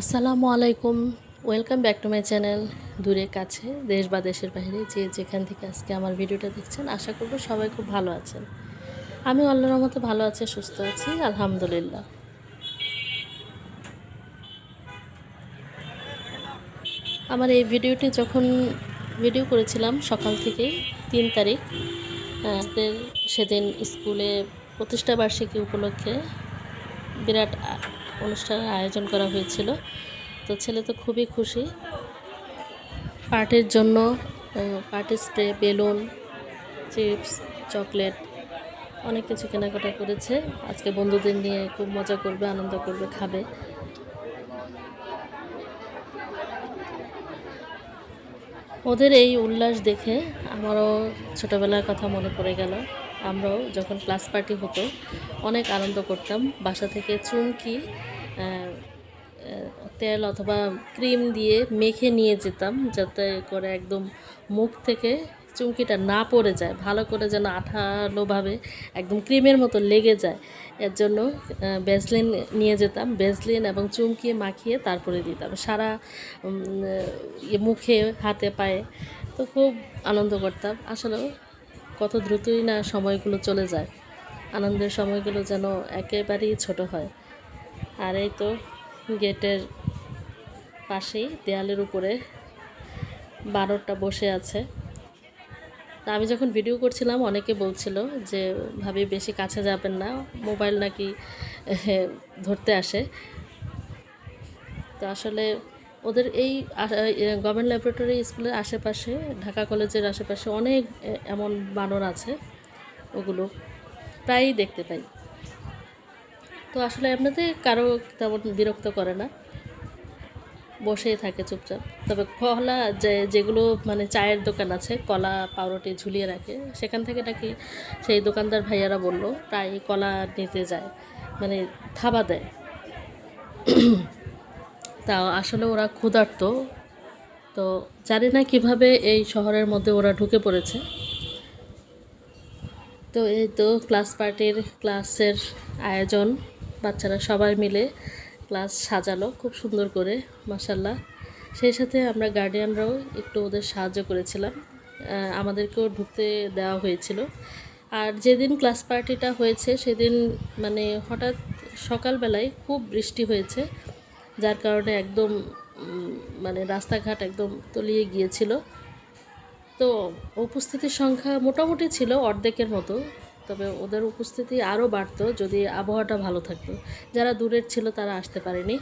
আসসালামু আলাইকুম। Welcome back to my channel দূরে কাছে, দেশ বা দেশের বাইরে যে যেখান থেকে আজকে আমার ভিডিওটা দেখছেন, আশা করব সবাই খুব ভালো আছেন। আমি আল্লাহর মতো ভালো আছি, সুস্থ আছি, আলহামদুলিল্লাহ। আমার এই ভিডিওটি যখন ভিডিও করেছিলাম সকাল থেকেই, তিন তারিখ সেদিন স্কুলে প্রতিষ্ঠা বার্ষিকী উপলক্ষে বিরাট অনুষ্ঠানের আয়োজন করা হয়েছিল। তো ছেলে তো খুবই খুশি। পার্টির জন্য party spray, balloon, chips, chocolate, অনেক কিছু কেনাকাটা করেছে। আজকে বন্ধুদের নিয়ে খুব মজা করবে, আনন্দ করবে, খাবে। ওদের এই উল্লাস দেখে আমারও ছোটোবেলার কথা মনে পড়ে গেল। আমরাও যখন ক্লাস পার্টি হতো, অনেক আনন্দ করতাম। বাসা থেকে চুমকি তেল অথবা ক্রিম দিয়ে মেখে নিয়ে যেতাম, যাতে করে একদম মুখ থেকে চুমকিটা না পড়ে যায়। ভালো করে যেন আঠালোভাবে একদম ক্রিমের মতো লেগে যায়। এর জন্য বেসলিন নিয়ে যেতাম। বেসলিন এবং চুমকি মাখিয়ে তারপরে দিতাম। সারা ইয়ে মুখে, হাতে, পায়ে। তো খুব আনন্দ করতাম। আসলে কত দ্রুতই না সময়গুলো চলে যায়। আনন্দের সময়গুলো যেন একেবারেই ছোট হয়। আর এই তো গেটের পাশেই, দেয়ালের উপরে বানরটা বসে আছে। তা আমি যখন ভিডিও করছিলাম, অনেকে বলছিল যে, ভাবি, বেশি কাছে যাবেন না, মোবাইল নাকি ধরতে আসে। তো আসলে ওদের এই গভর্নমেন্ট ল্যাবরেটরি স্কুলের আশেপাশে, ঢাকা কলেজের আশেপাশে অনেক এমন বানর আছে, ওগুলো প্রায়ই দেখতে পাই। তো আসলে এমনিতে কারও তেমন বিরক্ত করে না? বসেই থাকে চুপচাপ। তবে কলা যে, যেগুলো মানে চায়ের দোকান আছে, কলা পাউরুটি ঝুলিয়ে রাখে, সেখান থেকে নাকি সেই দোকানদার ভাইয়ারা বলল, প্রায় কলা নিতে যায়। মানে থাবা দেয়। তা আসলে ওরা ক্ষুধার্ত। তো জানি না কীভাবে এই শহরের মধ্যে ওরা ঢুকে পড়েছে। তো এই তো ক্লাস পার্টির, ক্লাসের আয়োজন। বাচ্চারা সবাই মিলে ক্লাস সাজালো খুব সুন্দর করে মাসাল্লাহ সেই সাথে আমরা গার্ডিয়ানরাও একটু ওদের সাহায্য করেছিলাম। আমাদেরকেও ঢুকতে দেওয়া হয়েছিল। আর যেদিন ক্লাস পার্টিটা হয়েছে, সেদিন মানে হঠাৎ সকালবেলায় খুব বৃষ্টি হয়েছে। যার কারণে একদম মানে রাস্তাঘাট একদম তলিয়ে গিয়েছিল। তো উপস্থিতির সংখ্যা মোটামুটি ছিল অর্ধেকের মতো, তবে ওদের উপস্থিতি আরও বাড়তো যদি আবহাওয়াটা ভালো থাকতো। যারা দূরের ছিল তারা আসতে পারেনি।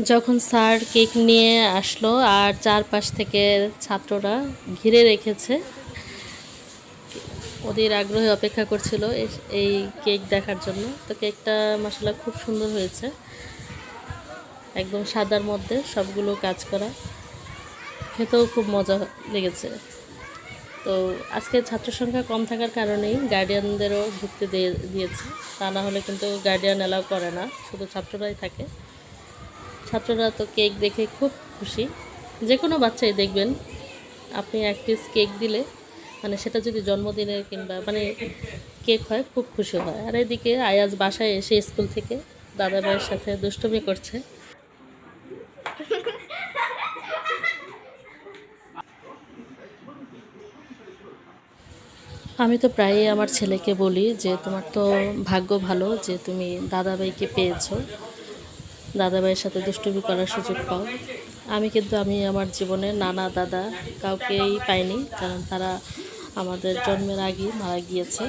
যখন স্যার কেক নিয়ে আসলো আর চারপাশ থেকে ছাত্ররা ঘিরে রেখেছে, ওদের আগ্রহে অপেক্ষা করছিল এই কেক দেখার জন্য। তো কেকটা মশলা খুব সুন্দর হয়েছে। একদম সাদার মধ্যে সবগুলো কাজ করা। খেতেও খুব মজা লেগেছে। তো আজকে ছাত্র সংখ্যা কম থাকার কারণেই গার্ডিয়ানদেরও ঢুকতে দিয়ে, দিয়েছে। তা না হলে কিন্তু গার্ডিয়ান অ্যালাউ করে না, শুধু ছাত্ররাই থাকে। ছাত্ররা তো কেক দেখে খুব খুশি। যে কোনো বাচ্চাই দেখবেন, আপনি এক পিস কেক দিলে মানে সেটা যদি জন্মদিনের কিংবা মানে কেক হয়, খুব খুশি হয়। আর এদিকে আয়াজ বাসায় এসে স্কুল থেকে দাদা ভাইয়ের সাথে দুষ্টুমি করছে। আমি তো প্রায়ই আমার ছেলেকে বলি যে, তোমার তো ভাগ্য ভালো যে তুমি দাদাভাইকে পেয়েছ। দাদাভাইয়ের সাথে দুষ্টুমি করার সুযোগ পাও। আমি কিন্তু, আমি আমার জীবনে নানা দাদা কাউকেই পাইনি, কারণ তারা আমাদের জন্মের আগেই মারা গিয়েছে।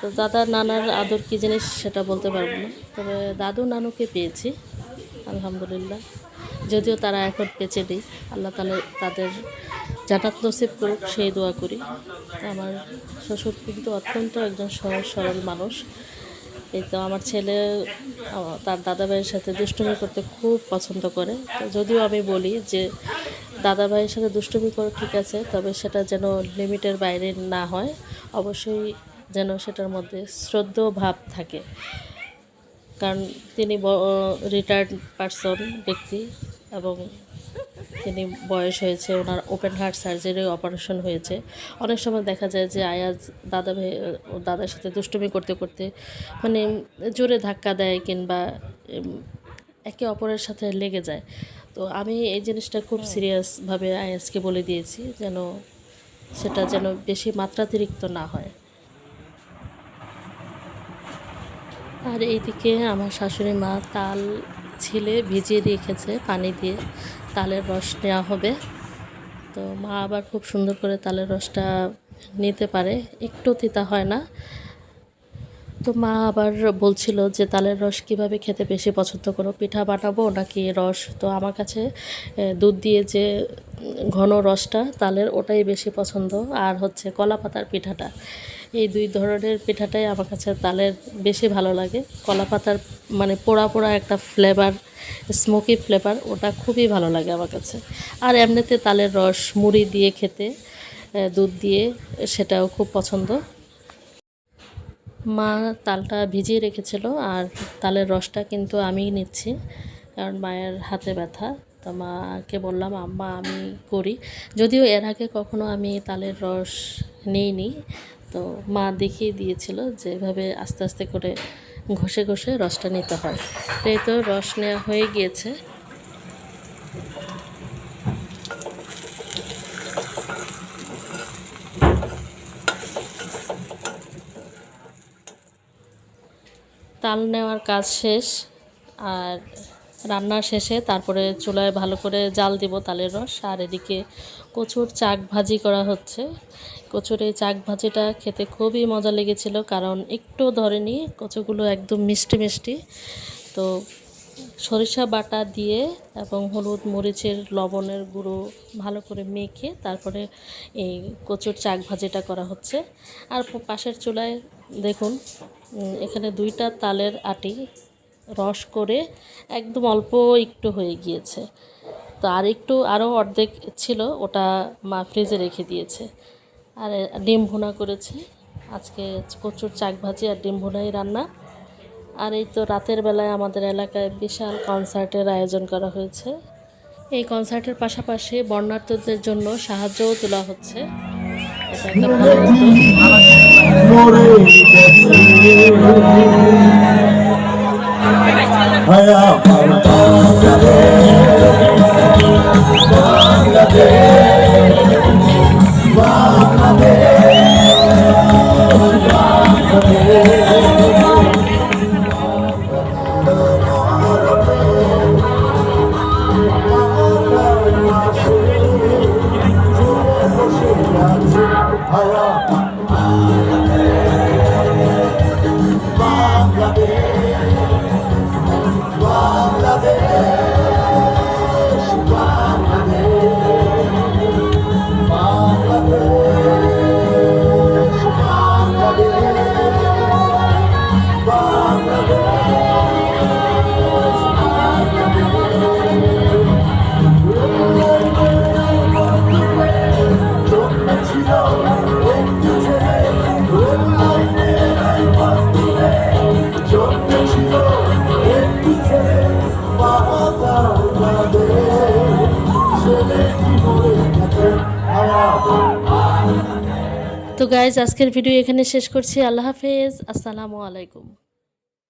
তো দাদা নানার আদর কী জিনিস সেটা বলতে পারব না, তবে দাদু নানুকে পেয়েছি, আলহামদুলিল্লাহ। যদিও তারা এখন বেঁচে নেই, আল্লাহ তালে, তাদের জান্নাত নসিব করুক, সেই দোয়া করি। আমার শ্বশুর কিন্তু অত্যন্ত একজন সহজ সরল মানুষ। এই তো আমার ছেলে তার দাদা ভাইয়ের সাথে দুষ্টুমি করতে খুব পছন্দ করে। যদিও আমি বলি যে দাদা ভাইয়ের সাথে দুষ্টুমি করে ঠিক আছে, তবে সেটা যেন লিমিটের বাইরে না হয়, অবশ্যই যেন সেটার মধ্যে শ্রদ্ধ ভাব থাকে। কারণ তিনি রিটায়ার্ড পারসন, ব্যক্তি, এবং তিনি বয়স হয়েছে, ওনার ওপেন হার্ট সার্জারি অপারেশন হয়েছে। অনেক সময় দেখা যায় যে আয়াজ দাদা ভাই দাদার সাথে দুষ্টুমি করতে করতে মানে জোরে ধাক্কা দেয় কিংবা একে অপরের সাথে লেগে যায়। তো আমি এই জিনিসটা খুব সিরিয়াসভাবে আয়াজকে বলে দিয়েছি যেন সেটা যেন বেশি মাত্রাতিরিক্ত না হয়। আর এইদিকে আমার শাশুড়ি মা তাল ছিলে ভিজিয়ে রেখেছে পানি দিয়ে। তালের রস নেওয়া হবে। তো মা আবার খুব সুন্দর করে তালের রসটা নিতে পারে। একটু তিতা হয় না। তো মা আবার বলছিল যে তালের রস কীভাবে খেতে বেশি পছন্দ করো, পিঠা বানাবো নাকি রস? তো আমার কাছে দুধ দিয়ে যে ঘন রসটা তালের ওটাই বেশি পছন্দ। আর হচ্ছে কলা পাতার পিঠাটা। এই দুই ধরনের পিঠাটাই আমার কাছে তালের বেশি ভালো লাগে। কলা পাতার মানে পোড়া পোড়া একটা ফ্লেভার স্মোকি ফ্লেভার ওটা খুবই ভালো লাগে আমার কাছে। আর এমনিতে তালের রস মুড়ি দিয়ে খেতে দুধ দিয়ে, সেটাও খুব পছন্দ। মা তালটা ভিজিয়ে রেখেছিল আর তালের রসটা কিন্তু আমিই নিচ্ছি, কারণ মায়ের হাতে ব্যথা। তো মাকে বললাম, আম্মা, আমি করি। যদিও এর আগে কখনো আমি তালের রস নিইনি তো মা দেখিয়ে দিয়েছিল যে এভাবে আস্তে আস্তে করে ঘষে ঘষে রসটা নিতে হয়। তো এই তো রস নেওয়া হয়ে গিয়েছে। তাল নেওয়ার কাজ শেষ আর রান্নার শেষে তারপরে চুলায় ভালো করে জাল দিব তালের রস। আর এদিকে কচুর চাক ভাজি করা হচ্ছে। কচুর এই চাক ভাজিটা খেতে খুবই মজা লেগেছিল, কারণ একটু ধরেনি, কচুগুলো একদম মিষ্টি মিষ্টি। তো সরিষা বাটা দিয়ে এবং হলুদ মরিচের লবণের গুঁড়ো ভালো করে মেখে তারপরে এই কচুর চাক ভাজিটা করা হচ্ছে। আর পাশের চুলায় দেখুন এখানে দুইটা তালের আটি রস করে একদম অল্প একটু হয়ে গিয়েছে। তো আর একটু আরও অর্ধেক ছিল, ওটা মা ফ্রিজে রেখে দিয়েছে। আর ডিম ভুনা করেছি। আজকে কচুর চাক ভাজি আর ডিম ভুনাই রান্না। আর এই তো রাতের বেলায় আমাদের এলাকায় বিশাল কনসার্টের আয়োজন করা হয়েছে। এই কনসার্টের পাশাপাশি বর্ণার্থীদের জন্য সাহায্যও তোলা হচ্ছে। এটা একটা Hurrah! গাইজ আজকের ভিডিও এখানে শেষ করছি। আল্লাহ হাফেজ। আসসালামু আলাইকুম।